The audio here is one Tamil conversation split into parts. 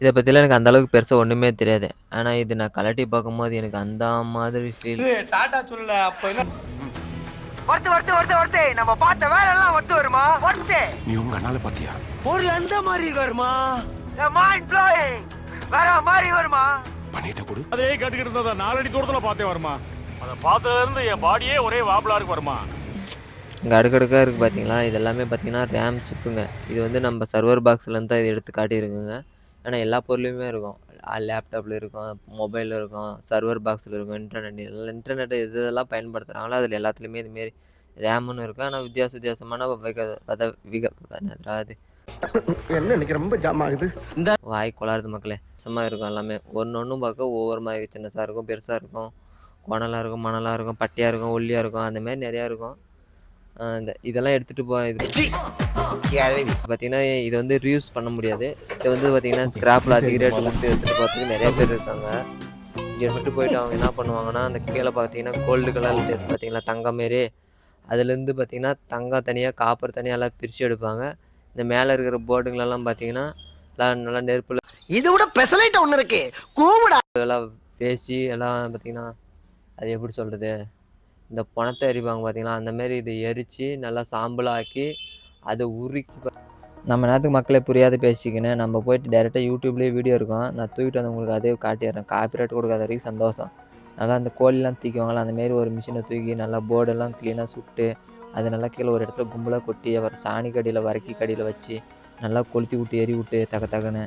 இதை பற்றிலாம் எனக்கு அந்த அளவுக்கு பெருசாக ஒன்றுமே தெரியாது. ஆனால் இது நான் கலட்டி பார்க்கும்போது எனக்கு அந்த மாதிரி ஃபீல் டாடா சொல்லல அப்ப என்ன? ஒருத்து ஒருத்து ஒருத்து ஒருத்து நம்ம பார்த்த வேலை எல்லாம் ஒத்து வருமா? ஒருத்து நீ உங்க அண்ணால பாத்தியா? பொருள் அந்த மாதிரி வருமா? மைண்ட் ப்ளோயிங் வேற மாதிரி வருமா? பண்ணிட்ட கொடு. அதே கேட்டுக்கிட்டு இருந்ததா நாலடி தூரத்துல பார்த்தே வருமா? அதை பார்த்ததுல இருந்து என் பாடியே ஒரே வாபலா இருக்கு வருமா? இங்கே அடுக்கடுக்காக இருக்குது பார்த்தீங்களா இது எல்லாமே பார்த்தீங்கன்னா ரேம் சிப்புங்க இது வந்து நம்ம சர்வர் பாக்ஸ்லேருந்து தான் இது எடுத்து காட்டியிருக்குங்க. ஏன்னா எல்லா பொருளுமே இருக்கும். லேப்டாப்பில் இருக்கும் மொபைலில் இருக்கும் சர்வர் பாக்ஸில் இருக்கும் இன்டர்நெட் எல்லாம் இன்டர்நெட் எது இதெல்லாம் பயன்படுத்துகிறாங்களோ அதில் எல்லாத்துலேயுமே இதுமாரி ரேமுன்னு இருக்கும் ஆனால் வித்தியாச வித்தியாசமான விக வத விக அதாவது என்ன இன்னைக்கு ரொம்ப ஜாம் ஆகுது? வாய் கொளாருது மக்களே. சும்மா இருக்கும் எல்லாமே. ஒன்று ஒன்றும் பார்க்க ஒவ்வொரு மாதிரி சின்னதாக இருக்கும் பெருசாக இருக்கும். குணலாக இருக்கும் மணலாக இருக்கும் பட்டையாக இருக்கும் ஒல்லியாக இருக்கும் அந்த மாதிரி நிறையா இருக்கும். இந்த இதெல்லாம் எடுத்துகிட்டு போ இது பார்த்தீங்கன்னா இது வந்து ரீயூஸ் பண்ண முடியாது. இது வந்து பார்த்தீங்கன்னா ஸ்கிராப்பில் அதிக ரேட்டு கொடுத்து எடுத்துகிட்டு போகிறதுக்கு நிறைய பேர் இருக்காங்க. இங்கே மட்டும் போயிட்டு அவங்க என்ன பண்ணுவாங்கன்னா அந்த கீழே பார்த்தீங்கன்னா கோல்டு கலரில் எடுத்து பார்த்தீங்களா தங்கம் மாரி. அதுலேருந்து பார்த்தீங்கன்னா தங்கம் தனியாக காப்பர் தனியாக எல்லாம் பிரித்து எடுப்பாங்க. இந்த மேலே இருக்கிற போர்டுங்களெல்லாம் பார்த்தீங்கன்னா எல்லாம் நல்லா நெருப்பில் இது விட பெசலைட் ஒண்ணு இருக்கு. கூவுடா. எல்லாம் பேசி எல்லாம் பார்த்தீங்கன்னா அது எப்படி சொல்கிறது இந்த பணத்தை எரிப்பாங்க பார்த்தீங்களா அந்த மாதிரி இதை எரித்து நல்லா சாம்பலாக்கி அதை உருக்கி நம்ம நேரத்துக்கு மக்களே புரியாத பேசிக்கின்னு நம்ம போயிட்டு டேரெக்டாக யூடியூப்லேயே வீடியோ இருக்கும். நான் தூக்கிட்டு வந்து உங்களுக்கு அதே காட்டிடுறேன். காப்பிரைட் கொடுக்காத வரைக்கும் சந்தோஷம். நல்லா அந்த கோழிலாம் தூக்கிவாங்களா அந்தமாரி ஒரு மிஷினை தூக்கி நல்லா போர்டெல்லாம் க்ளீனாக சுட்டு அது நல்லா கீழே ஒரு இடத்துல கும்பலாக கொட்டி அப்புறம் சாணி கடியில் வரக்கி கடியில் வச்சு நல்லா கொளுத்தி விட்டு எரி விட்டு தக்க தகன்னு.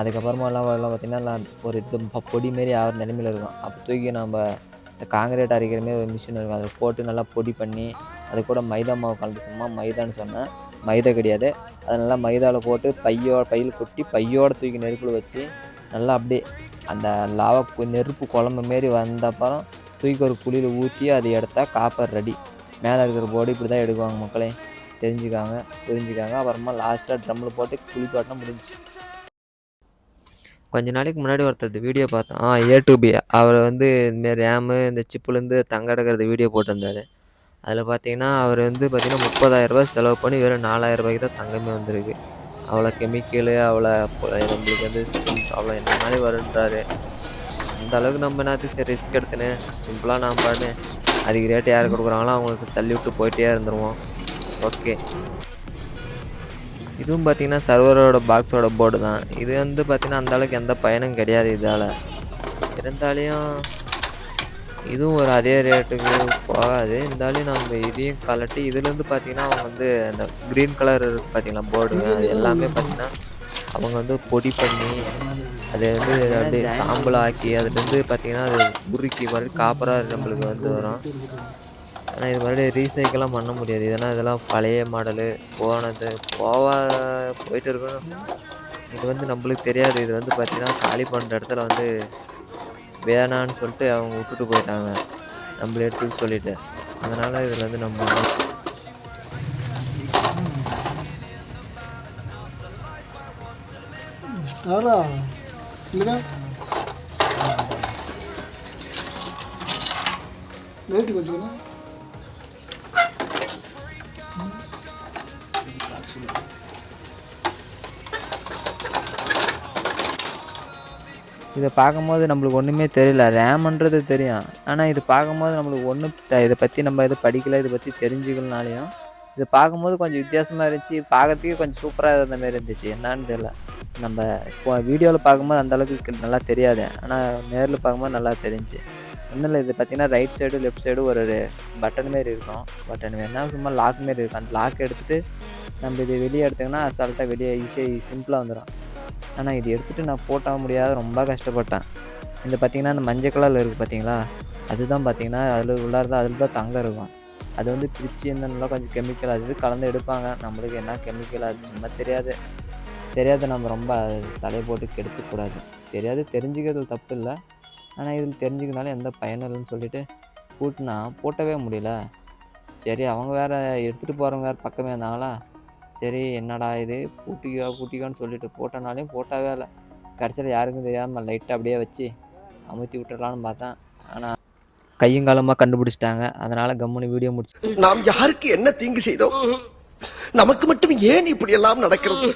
அதுக்கப்புறமா எல்லாம் எல்லாம் பார்த்திங்கன்னா ஒரு இது பொடி மாரி ஆகிற நிலமையில இருக்கும். அப்போ தூக்கி நம்ம இந்த காங்கிரீட் அரைக்கிற மாரி ஒரு மிஷின் இருக்கும். அதை போட்டு நல்லா பொடி பண்ணி அது கூட மைதா மாவு கலந்து சும்மா மைதான்னு சொன்னேன். மைதா கிடையாது. அதை நல்லா மைதாவில் போட்டு பையோ பையில் கொட்டி பையோட தூக்கி நெருப்பில் வச்சு நல்லா அப்படியே அந்த லாவா நெருப்பு குழம்பு மாரி வந்தப்பறம் தூக்கி ஒரு குழியில் ஊற்றி அதை எடுத்தா காப்பர் ரெடி மேலே இருக்கிற போர்டு இப்படி தான் எடுக்குவாங்க மக்களே. தெரிஞ்சுக்காங்க புரிஞ்சுக்காங்க. அப்புறமா லாஸ்ட்டாக ட்ரம்மில் போட்டு குழி தோட்டம் முடிஞ்சுச்சு. கொஞ்ச நாளைக்கு முன்னாடி ஒருத்தர் வீடியோ பார்த்தோம் ஆ ஏ டு பி அவர் வந்து இதுமாரி ரேமு இந்த சிப்புலேருந்து தங்க எடுக்கிறது வீடியோ போட்டிருந்தாரு. அதில் பார்த்தீங்கன்னா அவர் வந்து பார்த்திங்கன்னா முப்பதாயிரரூபா செலவு பண்ணி வெறும் நாலாயிரம் ரூபாய்க்கு தான் தங்கமே வந்திருக்கு. அவ்வளோ கெமிக்கலு அவ்வளோ நம்மளுக்கு வந்து ஸ்கின் ப்ராப்ளம் என்ன மாதிரி வருன்றாரு அந்த அளவுக்கு நம்ம என்னத்துக்கு சரி ரிஸ்க் எடுத்துன்னு சிம்பிளாக நாம் பாடு அதுக்கு ரேட்டு யார் கொடுக்குறாங்களோ அவங்களுக்கு தள்ளி விட்டு போயிட்டே இருந்துருவோம். ஓகே இதுவும் பார்த்திங்கன்னா சர்வரோட பாக்ஸோட போர்டு தான். இது வந்து பார்த்திங்கன்னா அந்தளவுக்கு எந்த பயனும் கிடையாது இதால். இருந்தாலையும் இதுவும் ஒரு அதே ரேட்டுக்கு போகாது. இருந்தாலும் நம்ம இதையும் கலட்டி இதுலேருந்து பார்த்தீங்கன்னா அவங்க வந்து அந்த க்ரீன் கலர் இருக்குது பார்த்தீங்களா போர்டுங்க அது எல்லாமே பார்த்தீங்கன்னா அவங்க வந்து பொடி பண்ணி அதை வந்து அப்படியே சாம்பல் ஆக்கி அதுலேருந்து பார்த்தீங்கன்னா அது உருக்கி மறுபடியும் காப்பராக நம்மளுக்கு வந்து வரும். ஆனால் இது மறுபடியும் ரீசைக்கிளாக பண்ண முடியாது. இதெல்லாம் இதெல்லாம் பழைய மாடலு போனது போவா போயிட்டு இருக்கணும். இது வந்து நம்மளுக்கு தெரியாது. இது வந்து பார்த்திங்கன்னா காலி பண்ணுற இடத்துல வந்து வேணான்னு சொல்லிட்டு அவங்க விட்டுட்டு போயிட்டாங்க. நம்மள எடுத்துக்க சொல்லிட்டு. அதனால் இதில் வந்து நம்ம லைட்டு கொஞ்சம் இதை பார்க்கும்போது நம்மளுக்கு ஒன்றுமே தெரியல. ரேம்ன்றது தெரியும். ஆனால் இது பார்க்கும்போது நம்மளுக்கு ஒன்றும் இதை பற்றி நம்ம எதுவும் படிக்கல இதை பற்றி தெரிஞ்சுக்கலனாலையும் இது பார்க்கும்போது கொஞ்சம் வித்தியாசமாக இருந்துச்சு. பார்க்கறதுக்கே கொஞ்சம் சூப்பராக இருந்த மாதிரி இருந்துச்சு. என்னான்னு தெரியல. நம்ம இப்போ வீடியோவில் பார்க்கும்போது அந்தளவுக்கு நல்லா தெரியாது. ஆனால் நேரில் பார்க்கும்போது நல்லா தெரிஞ்சுச்சு ஒன்றும் இல்லை இது பார்த்தீங்கன்னா ரைட் சைடு லெஃப்ட் சைடு ஒரு பட்டன் மாரி இருக்கும். பட்டன் மாரினா சும்மா லாக் மாரி இருக்கும். அந்த லாக் எடுத்துகிட்டு நம்ம இது வெளியே எடுத்தோங்கன்னா அசால்ட்டாக வெளியே ஈஸியாக சிம்பிளாக வந்துடும் ஆனால் இது எடுத்துகிட்டு நான் போட்டால் முடியாத. ரொம்ப கஷ்டப்பட்டேன். இந்த பார்த்திங்கன்னா இந்த மஞ்சள் கலரில் இருக்குது பார்த்தீங்களா அதுதான் பார்த்தீங்கன்னா அதில் உள்ளார்தான் அதில் தான் தங்கம் இருக்கும். அது வந்து பிரித்து இருந்தாலும் கொஞ்சம் கெமிக்கல் அது இது கலந்து எடுப்பாங்க. நம்மளுக்கு என்ன கெமிக்கல் அது சும்மா தெரியாது. தெரியாது நம்ம ரொம்ப தலையை போட்டு கெடுத்துக்கூடாது தெரியாது தெரிஞ்சுக்கிறது தப்பு இல்லை. ஆனால் இதில் தெரிஞ்சுக்கிறதுனால எந்த பயனும் இல்லைன்னு சொல்லிட்டு கூட்டினா பூட்டவே முடியல. சரி அவங்க வேறு எடுத்துகிட்டு போகிறவங்க வேறு பக்கமே இருந்தாங்களா சரி என்னடா இது? பூட்டிக்கோ பூட்டிக்கோன்னு சொல்லிட்டு போட்டனாலையும் போட்டாவே இல்லை. கடைசியில் யாருக்கும் தெரியாமல் லைட்டாக அப்படியே வச்சு அமுத்தி விட்டுடலான்னு பார்த்தேன். ஆனால் கையும் காலமாக கண்டுபிடிச்சிட்டாங்க. அதனால் கம்முன்னு வீடியோ முடிச்சு நாம் யாருக்கு என்ன தீங்கு செய்தோம்? நமக்கு மட்டும் ஏன் இப்படி எல்லாம் நடக்கிறது?